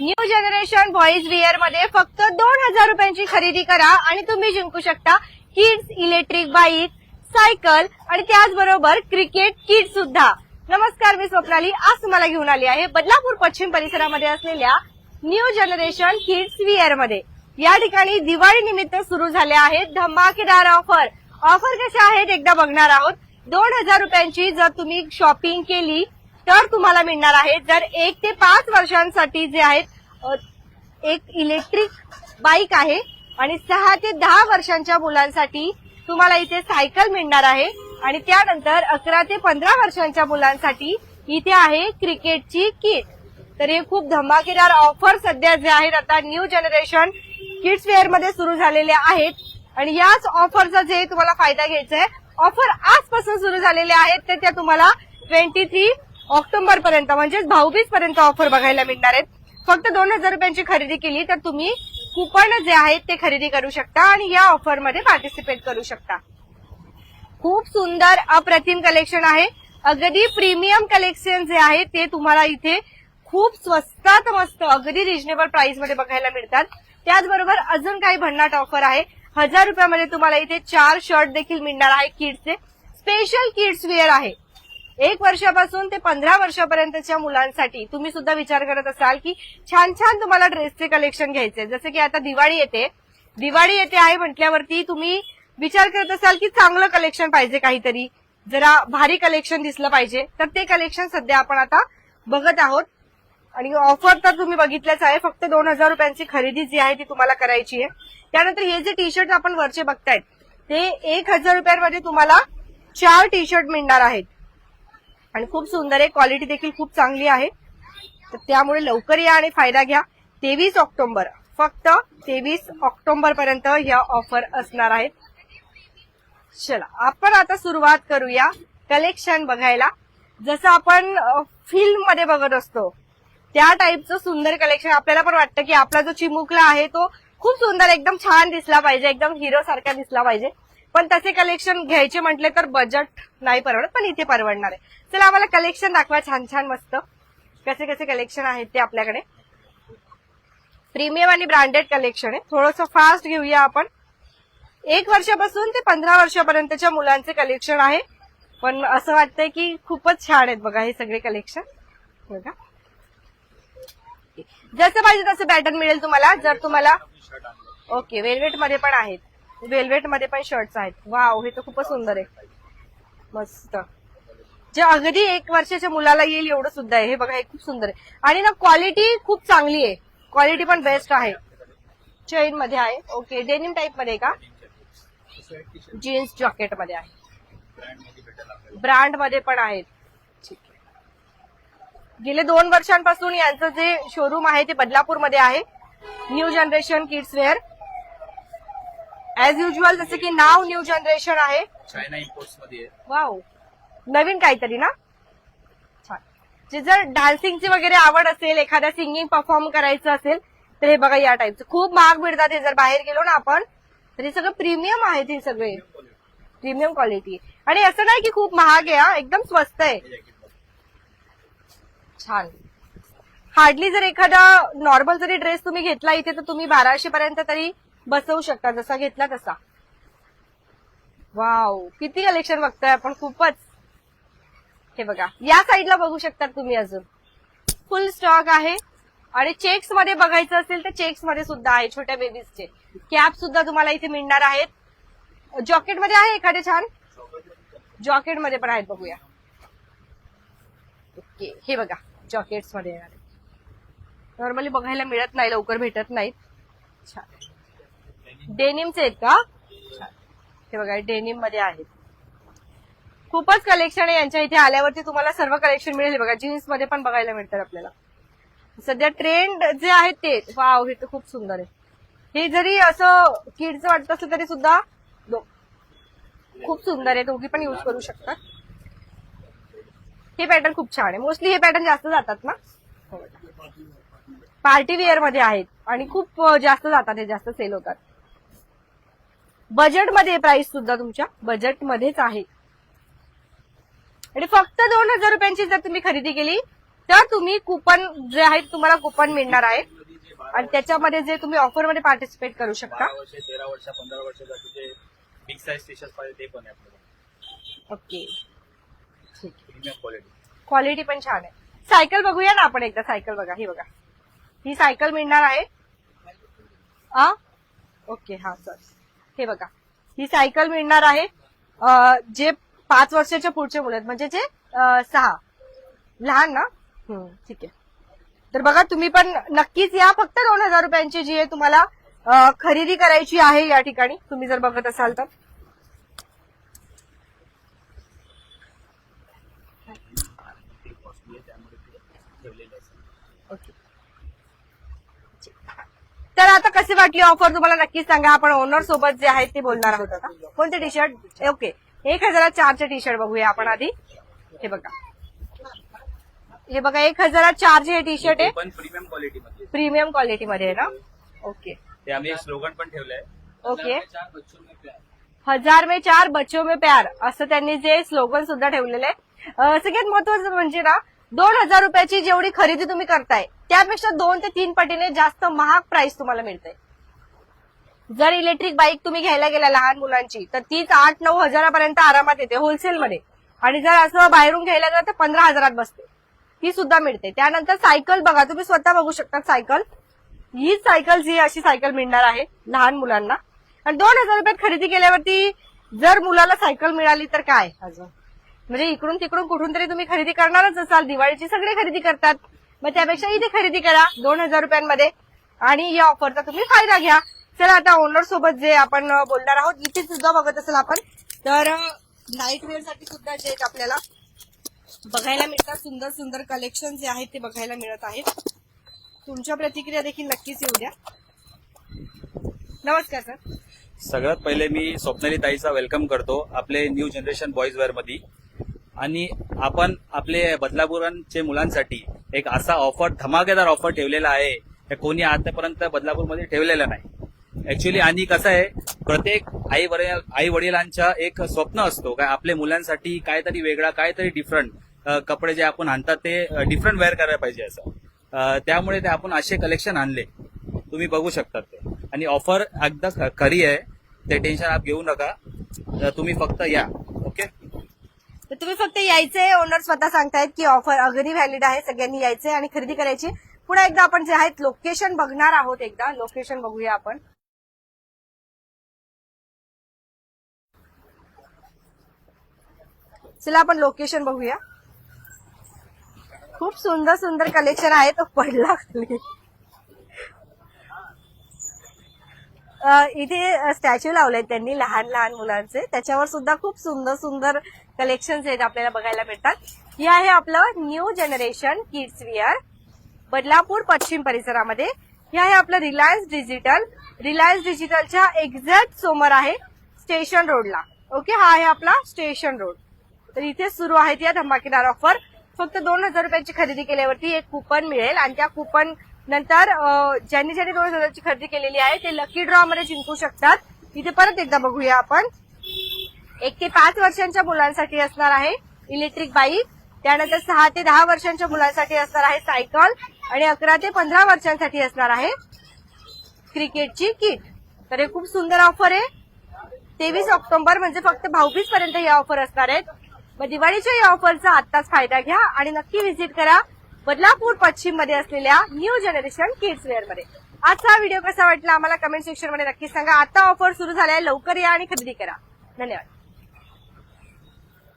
New generation boys वेअरमध्ये फक्त दोन हजार रुपयांची खरेदी करा आणि तुम्ही जिंकू शकता किड्स इलेक्ट्रिक बाईक सायकल आणि त्याचबरोबर क्रिकेट किट सुद्धा. नमस्कार मी स्वप्नाली. आज तुम्हाला घेऊन आली आहे बदलापूर पश्चिम परिसरामध्ये असलेल्या न्यू जनरेशन किड्स वेअरमध्ये. या ठिकाणी दिवाळी निमित्त सुरू झाल्या आहेत धमाकेदार ऑफर ऑफर कशा आहेत एकदा बघणार आहोत. दोन हजार रुपयांची जर तुम्ही शॉपिंग केली तर तुम्हाला मिळणार आहे जर एक ते पाच वर्षांसाठी जे आहेत एक इलेक्ट्रिक बाईक आहे आणि सहा ते दहा वर्षांच्या मुलांसाठी तुम्हाला इथे सायकल मिळणार आहे. आणि त्यानंतर अकरा ते पंधरा वर्षांच्या मुलांसाठी इथे आहे क्रिकेटची किट तर हे खूप धमाकेदार ऑफर सध्या जे आहेत आता न्यू जनरेशन किड्स वेअरमध्ये सुरू झालेले आहेत. आणि याच ऑफरचा जे तुम्हाला फायदा घ्यायचा आहे ऑफर आजपासून सुरू झालेले आहेत ते त्या तुम्हाला ट्वेंटी थ्री ऑक्टोबर पर्यंत म्हणजेच भाऊबीज पर्यंत ऑफर बघायला मिळणार आहेत. फक्त दोन हजार रुपयांची खरेदी केली तर तुम्ही कुपन जे आहेत ते खरेदी करू शकता आणि या ऑफरमध्ये पार्टिसिपेट करू शकता. खूप सुंदर अप्रतिम कलेक्शन आहे. अगदी प्रीमियम कलेक्शन जे आहे ते तुम्हाला इथे खूप स्वस्तात मस्त अगदी रिजनेबल प्राइसमध्ये बघायला मिळतात. त्याचबरोबर अजून काही भन्नाट ऑफर आहे. हजार रुपयामध्ये तुम्हाला इथे चार शर्ट देखील मिळणार आहे किड्सचे स्पेशल किड्स वेअर आहे. एक वर्षापासून ते पंधरा वर्षापर्यंतच्या मुलांसाठी तुम्ही सुद्धा विचार करत असाल की छान छान तुम्हाला ड्रेसचे कलेक्शन घ्यायचे जसं की आता दिवाळी येते. दिवाळी येते आहे म्हटल्यावरती तुम्ही विचार करत असाल की चांगलं कलेक्शन पाहिजे काहीतरी. जरा भारी कलेक्शन दिसलं पाहिजे. तर ते कलेक्शन सध्या आपण आता बघत आहोत. आणि ऑफर तर तुम्ही बघितल्याच आहे. फक्त दोन हजार रुपयांची खरेदी जी आहे ती तुम्हाला करायची आहे. त्यानंतर हे जे टी शर्ट आपण वरचे बघतायत ते एक हजार रुपयांमध्ये तुम्हाला चार टी शर्ट मिळणार आहेत. आणि खूप सुंदर आहे. क्वालिटी देखील खूप चांगली आहे. तर त्यामुळे लवकर या आणि फायदा घ्या. तेवीस ऑक्टोबर फक्त तेवीस ऑक्टोबर पर्यंत ह्या ऑफर असणार आहेत. चला आपण आता सुरुवात करूया कलेक्शन बघायला. जसं आपण फिल्ममध्ये बघत असतो त्या टाईपचं सुंदर कलेक्शन आपल्याला पण वाटतं की आपला जो चिमुकला आहे तो खूप सुंदर एकदम छान दिसला पाहिजे एकदम हिरो सारखा दिसला पाहिजे. पण तसे कलेक्शन घ्यायचे म्हटले तर बजेट नाही परवडत पण इथे परवडणार आहे. चला आम्हाला कलेक्शन दाखवा छान छान मस्त. कसे कसे कलेक्शन आहेत ते आपल्याकडे. प्रीमियम आणि ब्रँडेड कलेक्शन आहे. थोडंसं फास्ट घेऊया आपण. एक वर्षापासून ते पंधरा वर्षापर्यंतच्या मुलांचे कलेक्शन आहे. पण असं वाटतंय की खूपच छान आहेत बघा हे सगळे कलेक्शन बघा. जसं पाहिजे तसं पॅटर्न मिळेल तुम्हाला जर तुम्हाला ओके वेलवेटमध्ये पण आहेत. वेलवेटमध्ये पण शर्ट्स आहेत. वाव हे तर खूपच सुंदर आहे. मस्त. जे अगदी एक वर्षाच्या मुलाला येईल एवढं सुद्धा आहे. हे बघा हे खूप सुंदर आहे. आणि ना क्वालिटी खूप चांगली आहे. क्वालिटी पण बेस्ट आहे. चेन मध्ये आहे. ओके डेनिम टाइपमध्ये का? जीन्स जॉकेटमध्ये आहे. ब्रँडमध्ये पण आहेत. ठीक आहे. गेले दोन वर्षांपासून यांचं जे शोरूम आहे ते बदलापूरमध्ये आहे. New generation kids wear as usual जसं की नाव न्यू जनरेशन आहे. चायना इम्पोर्ट्समध्ये. वाव नवीन काहीतरी ना? छान. जे जर डान्सिंगची वगैरे आवड असेल एखाद्या सिंगिंग परफॉर्म करायचं असेल तर हे बघा या टाईपचं खूप महाग मिळतात हे जर बाहेर गेलो ना आपण तर हे सगळं प्रीमियम आहेत हे सगळे. प्रीमियम क्वालिटी आणि असं नाही की खूप महाग आहे हा. एकदम स्वस्त आहे. छान. हार्डली जर एखादा नॉर्मल जरी ड्रेस तुम्ही घेतला इथे तर तुम्ही बाराशे पर्यंत तरी बसवू शकता जसा घेतला तसा. वाव किती कलेक्शन बघताय आपण खूपच. हे बघा या साईडला बघू शकतात तुम्ही अजून. फुल स्टॉक आहे. आणि चेक्समध्ये बघायचं असेल तर चेक्समध्ये सुद्धा आहे छोट्या बेबीजचे कॅप सुद्धा तुम्हाला इथे मिळणार आहेत. जॉकेटमध्ये आहे एखादे छान? जॉकेटमध्ये पण आहेत बघूया. ओके हे बघा जॉकेट्समध्ये येणार नॉर्मली बघायला मिळत नाही लवकर भेटत नाहीत. छान. डेनिमचे आहेत का? हे बघा डेनिममध्ये आहेत. खूपच कलेक्शन आहे. यांच्या इथे आल्यावरती तुम्हाला सर्व कलेक्शन मिळेल. बघा जीन्समध्ये पण बघायला मिळतात आपल्याला. सध्या ट्रेंड जे आहेत ते. वाव हे तर खूप सुंदर आहे. हे जरी असं किड्स वाटत असलं तरी सुद्धा खूप सुंदर आहे. दोघी पण युज करू शकतात. हे पॅटर्न खूप छान आहे. मोस्टली हे पॅटर्न जास्त जातात ना? पार्टी वेअरमध्ये आहेत. आणि खूप जास्त जातात. हे जास्त सेल होतात. बजेटमध्ये प्राइस सुद्धा तुमच्या बजेटमध्येच आहे. आणि फक्त दोन हजार रुपयांची जर तुम्ही खरेदी केली तर तुम्ही कुपन जे आहे तुम्हाला कुपन मिळणार आहे. आणि त्याच्यामध्ये जे तुम्ही ऑफरमध्ये पार्टिसिपेट करू शकता. बारा वर्ष तेरा वर्ष पंधरा वर्षासाठी जे बिग साईज टी शर्ट पाहिजे ते पण आहे आपल्याला ओके ठीक क्वालिटी क्वालिटी पण छान आहे. सायकल बघूया ना आपण एकदा सायकल बघा ही बघा. ही सायकल मिळणार आहे. ओके हा सर हे बघा. ही सायकल मिळणार आहे जे पाच वर्षाच्या पुढचे मुलं आहेत. म्हणजे जे सहा. लहान ना? ठीक आहे. तर बघा तुम्ही पण नक्कीच या. फक्त दोन हजार रुपयांची जी आहे तुम्हाला खरेदी करायची आहे या ठिकाणी. तुम्ही जर बघत असाल तर. ओके. तर आता कशी वाटली ऑफर तुम्हाला नक्कीच सांगा. आपण ओनर सोबत जे आहे ते बोलणार आहोत आता. कोणते टी शर्ट ओके एक हजारात चारचे टी शर्ट बघूया आपण आधी. हे बघा. हे बघा एक हजारात चारचे हे टी शर्ट आहे. पण प्रीमियम क्वालिटी मध्ये. प्रीमियम क्वालिटी मध्ये आहे ना? ओके ते आम्ही एक स्लोगन पण ठेवलंय. ओके हजार में चार बच्चों में प्यार. असं त्यांनी जे स्लोगन सुद्धा ठेवलेलं आहे. सगळ्यात महत्वाचं म्हणजे ना दोन हजार रुपयाची जेवढी खरेदी तुम्ही करताय त्यापेक्षा दोन ते तीन पटीने जास्त महाग प्राइस तुम्हाला मिळते जर इलेक्ट्रिक बाईक तुम्ही घ्यायला गेला लहान मुलांची तर तीच आठ नऊ हजारापर्यंत आरामात येते होलसेलमध्ये आणि जर असं बाहेरून घ्यायला गेलं तर पंधरा हजारात बसते. ती सुद्धा मिळते. त्यानंतर सायकल बघा तुम्ही स्वतः बघू शकता सायकल हीच सायकल जी अशी सायकल मिळणार आहे लहान मुलांना. आणि दोन हजार रुपयात खरेदी केल्यावरती जर मुलाला सायकल मिळाली तर काय? अजून. म्हणजे इकडून तिकडून कुठून तरी तुम्ही खरेदी करणारच असाल. दिवाळीची सगळे खरेदी करतात. मग त्यापेक्षा इथे खरेदी करा दोन हजार रुपयांमध्ये. आणि या ऑफरचा तुम्ही फायदा घ्या. चला आता ओनर सोबत जे आपण बोलणार आहोत इथे सुद्धा बघत असेल आपण. तर नाईट वेअरसाठी सुद्धा जे आहेत आपल्याला बघायला मिळतात. सुंदर सुंदर कलेक्शन जे आहेत ते बघायला मिळत आहेत. तुमच्या प्रतिक्रिया देखील नक्कीच येऊ द्या नमस्कार सर सगळ्यात पहिले मी स्वप्नाली ताईचा वेलकम करतो. आपले न्यू जनरेशन बॉईज वेअरमध्ये आणि आपण आपले बदलापूरांचे मुलांसाठी एक असा ऑफर धमाकेदार ऑफर ठेवलेला आहे हे कोणी आतापर्यंत बदलापूरमध्ये ठेवलेला नाही. ऍक्च्युली आणि कसं आहे प्रत्येक आई वडील आई वडिलांचा एक स्वप्न असतो काय आपल्या मुलांसाठी काहीतरी वेगळा काहीतरी डिफरंट कपडे जे आपण आणतात ते डिफरंट वेअर करायला पाहिजे असं. त्यामुळे ते आपण असे कलेक्शन आणले. तुम्ही बघू शकतात ते. आणि ऑफर एकदा खरी आहे. ते टेन्शन आप घेऊ नका. तुम्ही फक्त या. तुम्ही फक्त यायचे ओनर स्वतः सांगतायत की ऑफर अगदी व्हॅलिड आहे सगळ्यांनी यायचे आणि खरेदी करायची. पुन्हा एकदा आपण जे आहेत लोकेशन बघणार आहोत एकदा. लोकेशन बघूया आपण. चला आपण लोकेशन बघूया. खूप सुंदर सुंदर कलेक्शन आहे तो पडला खाली. इथे स्टॅच्यू लावले त्यांनी लहान लहान मुलांचे. त्याच्यावर सुद्धा खूप सुंदर सुंदर कलेक्शन आहेत आपल्याला बघायला मिळतात. हे आहे आपलं new generation kids wear Badlapur पश्चिम परिसरामध्ये. हे आहे आपलं रिलायन्स डिजिटल रिलायन्स डिजिटलच्या एक्झॅक्ट समोर आहे स्टेशन रोडला ओके हा आहे आपला स्टेशन रोड तर इथे सुरू आहेत या धमाकेदार ऑफर फक्त दोन हजार रुपयांची खरेदी केल्यावरती एक कुपन मिळेल आणि त्या कुपन नंतर ज्यांनी ज्यांनी दोन हजाराची खरेदी केलेली आहे ते लकी ड्रॉ मध्ये जिंकू शकतात. इथे परत एकदा बघूया आपण. एक ते पाच वर्षांच्या मुलांसाठी असणार आहे इलेक्ट्रिक बाईक त्यानंतर सहा ते दहा वर्षांच्या मुलांसाठी असणार आहे सायकल. आणि अकरा ते पंधरा वर्षांसाठी असणार आहे क्रिकेटची किट तर हे खूप सुंदर ऑफर आहे. तेवीस ऑक्टोबर म्हणजे फक्त भाऊबीज पर्यंत ही ऑफर असणार आहेत. मग दिवाळीच्या या ऑफरचा आत्ताच फायदा घ्या आणि नक्की व्हिजिट करा. बदलापूर पश्चिममध्ये असलेल्या न्यू जनरेशन किड्स वेअरमध्ये. आजचा हा व्हिडिओ कसा वाटला आम्हाला कमेंट सेक्शनमध्ये नक्की सांगा. आता ऑफर सुरू झालाय. लवकर या आणि खरेदी करा. धन्यवाद.